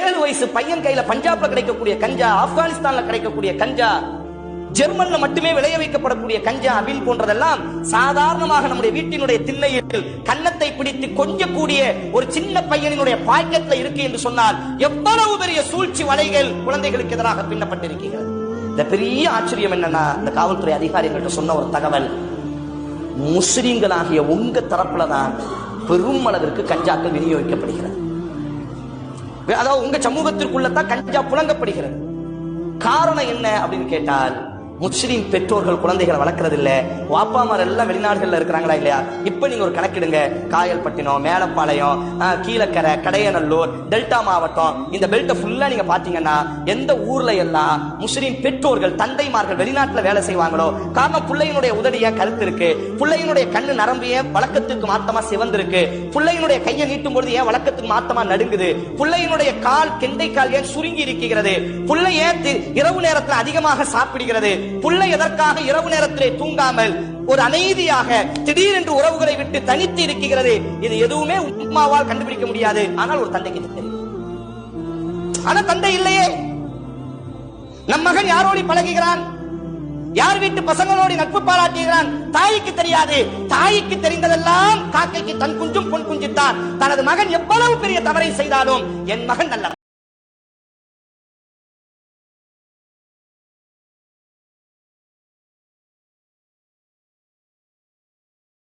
ஏழு வயசு பையன் கையில பஞ்சாப்ல கிடைக்கக்கூடிய கஞ்சா ஆப்கானிஸ்தான்ல கிடைக்கக்கூடிய கஞ்சா ஜெர்மன்ல மட்டுமே விளைய வைக்கப்படக்கூடிய கஞ்சா அபின் போன்றதெல்லாம் சாதாரணமாக நம்முடைய வீட்டினுடைய திண்ணையில் கன்னத்தை பிடித்து கொஞ்சக்கூடிய ஒரு சின்ன பையனினுடைய பாக்கெட்ல இருக்கு என்று சொன்னால் எவ்வளவு பெரிய சூழ்ச்சி வலைகள் குழந்தைகளுக்கு எதிராக பின்னப்பட்டிருக்கிறது இந்த பெரிய ஆச்சரியம் என்னன்னா இந்த காவல்துறை அதிகாரிகள்கிட்ட சொன்ன ஒரு தகவல். முஸ்லீம்களாகிய உங்க தரப்புல தான் பெரும் அளவிற்கு கஞ்சாக்கள் விநியோகிக்கப்படுகிறது. அதாவது உங்க சமூகத்திற்குள்ள தான் கஞ்சா புழங்கப்படுகிறது. காரணம் என்ன அப்படின்னு கேட்டால் முஸ்லீம் பெற்றோர்கள் குழந்தைகளை வளர்க்கறது இல்ல வாப்பாமார் எல்லாம் வெளிநாடுகள்ல இருக்கிறாங்களா இல்லையா? இப்ப நீங்க ஒரு கணக்கிடுங்க காயல்பட்டினம் மேலப்பாளையம் கீழக்கரை கடையநல்லூர் டெல்டா மாவட்டம். இந்த பெல்ட்டை ஃபுல்லா நீங்க பாத்தீங்கன்னா எந்த ஊர்ல எல்லாம் முஸ்லீம் பெற்றோர்கள் தந்தைமார்கள் வெளிநாட்டுல வேலை செய்வாங்களோ காரணம் பிள்ளையினுடைய உதடிய கருத்து இருக்கு? பிள்ளையினுடைய கண்ணு நரம்பு ஏன் வழக்கத்துக்கு மாத்தமா சிவந்திருக்கு? பிள்ளையினுடைய கையை நீட்டும் பொழுது ஏன் வழக்கத்துக்கு மாத்தமா நடுங்குது? பிள்ளையினுடைய கால் கெண்டை கால் ஏன் சுருங்கி இருக்கிறது? பிள்ளை ஏன் இரவு நேரத்தில் அதிகமாக சாப்பிடுகிறது? புள்ளை எதற்காக இரவு நேரத்திலே தூங்காமல் ஒரு அமைதியாக திடீரென்று உறவுகளை விட்டு தனித்து இருக்கிறது இது எதுவுமே உப்மாவால் கண்டுபிடிக்க முடியாது. ஆனால் ஒரு தந்தைக்கு தெரியும். ஆனா தந்தை இல்லையே. நம் மகன் யாரோடு பழகுகிறான்? யார் வீட்டு பசங்களோடு நட்பு பாராட்டுகிறான்? தாய்க்கு தெரியாது. தாய்க்கு தெரிந்ததெல்லாம் காக்கைக்கு தன் குஞ்சும் பொன் குஞ்சித்தான் தனது மகன் எவ்வளவு பெரிய தவறை செய்தாலும் என் மகன் நல்ல